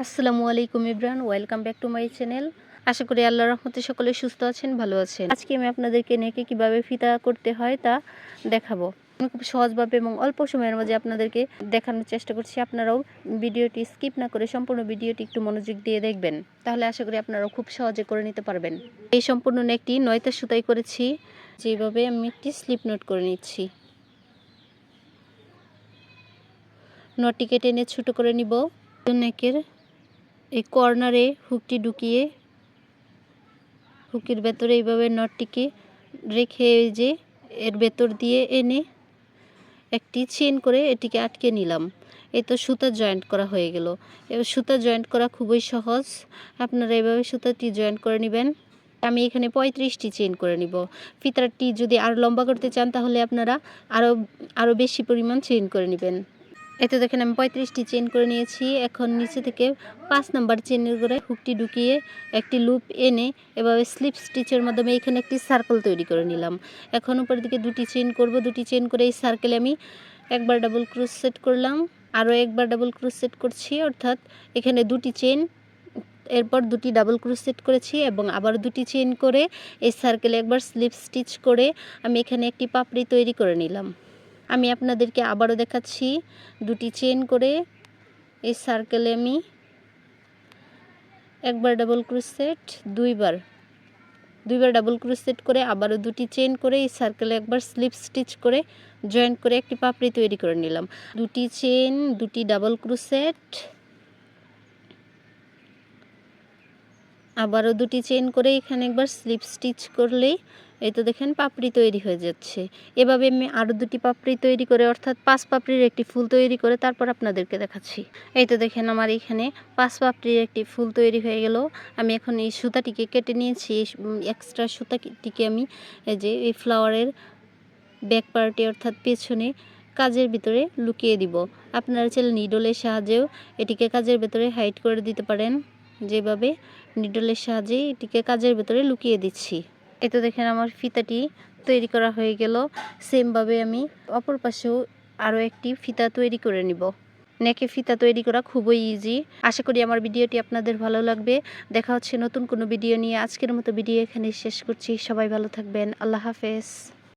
আসসালামু আলাইকুম Ibran, welcome back to my channel. আশা করি আল্লাহর রহমতে সকলে সুস্থ আছেন, ভালো আছেন। আজকে আমি আপনাদেরকে নেকে কীভাবে ফিতা করতে হয় তা দেখাবো। আমি খুব সহজভাবে এবং অল্প সময়ের মাঝে আপনাদেরকে দেখানোর চেষ্টা করছি। আপনারাও ভিডিওটি স্কিপ না করে সম্পূর্ণ ভিডিওটি একটু মনোযোগ দিয়ে দেখবেন। তাহলে আশা করি আপনারাও খুব সহজে করে নিতে পারবেন। এই সম্পূর্ণ নেকটি নয়তা সুতাই করেছি। যেভাবে আমি একটি স্লিপ নোট করে নিচ্ছি। নটটি কেটে এনে ছোটো করে নিব। নেকের এই কর্নারে হুকটি ঢুকিয়ে, হুকের ভেতরে এইভাবে নটটিকে রেখে যে এর ভেতর দিয়ে এনে একটি চেন করে এটিকে আটকে নিলাম। এই তো সুতা জয়েন্ট করা হয়ে গেল। এবার সুতা জয়েন্ট করা খুবই সহজ। আপনারা এভাবে সুতাটি জয়েন্ট করে নেবেন। আমি এখানে পঁয়ত্রিশটি চেন করে নিব। ফিতারটি যদি আরও লম্বা করতে চান, তাহলে আপনারা আরও আরও বেশি পরিমাণ চেন করে নেবেন। এতে দেখেন আমি পঁয়ত্রিশটি চেন করে নিয়েছি। এখন নিচে থেকে পাঁচ নাম্বার চেনের করে হুকটি ঢুকিয়ে একটি লুপ এনে এভাবে স্লিপ স্টিচের মাধ্যমে এখানে একটি সার্কেল তৈরি করে নিলাম। এখন উপর দিকে দুটি চেন করব। দুটি চেন করে এই সার্কেলে আমি একবার ডাবল ক্রুজ সেট করলাম। আরও একবার ডাবল ক্রুজ সেট করছি, অর্থাৎ এখানে দুটি চেন এরপর দুটি ডাবল ক্রুজ সেট করেছি এবং আবার দুটি চেন করে এই সার্কেলে একবার স্লিপ স্টিচ করে আমি এখানে একটি পাপড়ি তৈরি করে নিলাম। আমি আপনাদেরকে আবারও দেখাচ্ছি দুটি চেন করে এই সার্কেলে আমি একবার ডাবল ক্রুসেট দুইবার। দুইবার ডাবল ক্রুসেট করে আবারও দুটি চেন করে এই সার্কেলে একবার স্লিপ স্টিচ করে জয়েন্ট করে একটি পাপড়ি তৈরি করে নিলাম। দুটি চেন দুটি ডাবল ক্রুসেট আবারও দুটি চেন করে এখানে একবার স্লিপ স্টিচ করলেই এই তো দেখেন পাপড়ি তৈরি হয়ে যাচ্ছে। এভাবে আমি আরও দুটি পাপড়ি তৈরি করে, অর্থাৎ পাঁচ পাপড়ির একটি ফুল তৈরি করে তারপর আপনাদেরকে দেখাচ্ছি। এই তো দেখেন আমার এখানে পাঁচ পাপড়ির একটি ফুল তৈরি হয়ে গেল। আমি এখন এই সুতাটিকে কেটে নিয়েছি এক্সট্রা সুতাটিকে আমি এই যে এই ফ্লাওয়ারের ব্যাক পার্টি, অর্থাৎ পেছনে কাজের ভিতরে লুকিয়ে দিব। আপনারা চাইলে নিডলের সাহায্যেও এটিকে কাজের ভেতরে হাইড করে দিতে পারেন। যেভাবে নিডলের সাহায্যে এটিকে কাজের ভেতরে লুকিয়ে দিচ্ছি। এতে দেখেন আমার ফিতাটি তৈরি করা হয়ে গেল। সেমভাবে আমি অপর পাশেও আরও একটি ফিতা তৈরি করে নিব। নেকে ফিতা তৈরি করা খুবই ইজি আশা করি আমার ভিডিওটি আপনাদের ভালো লাগবে। দেখা হচ্ছে নতুন কোনো ভিডিও নিয়ে। আজকের মতো ভিডিও এখানে শেষ করছি। সবাই ভালো থাকবেন। আল্লাহ হাফেজ।